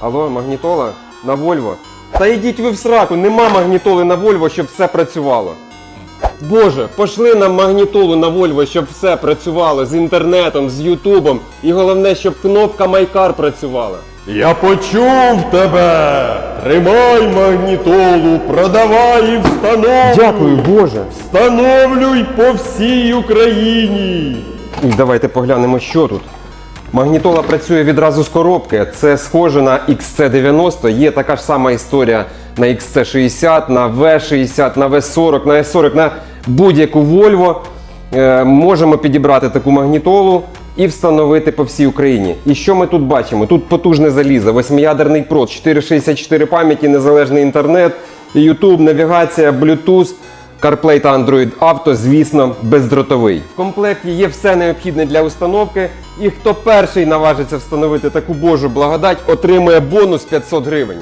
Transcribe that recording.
Алло, магнітола? На Вольво? Та йдіть ви в сраку, нема магнітоли на Вольво, щоб все працювало. Боже, пошли нам магнітолу на Вольво, щоб все працювало з інтернетом, з Ютубом. І головне, щоб кнопка Майкар працювала. Я почув тебе! Тримай магнітолу, продавай і встановлюй! Дякую, Боже. Встановлюй по всій Україні! І давайте поглянемо, що тут. Магнітола працює відразу з коробки. Це схоже на XC90. Є така ж сама історія на XC60, на V60, на V40, на S40, на будь-яку Volvo. Е, можемо підібрати таку магнітолу і встановити по всій Україні. І що ми тут бачимо? Тут потужне залізо, восьмиядерний прот, 464 пам'яті, незалежний інтернет, YouTube, навігація, Bluetooth. CarPlay та Android Auto, звісно, бездротовий. В комплекті є все необхідне для установки, і хто перший наважиться встановити таку божу благодать, отримує бонус 500 гривень.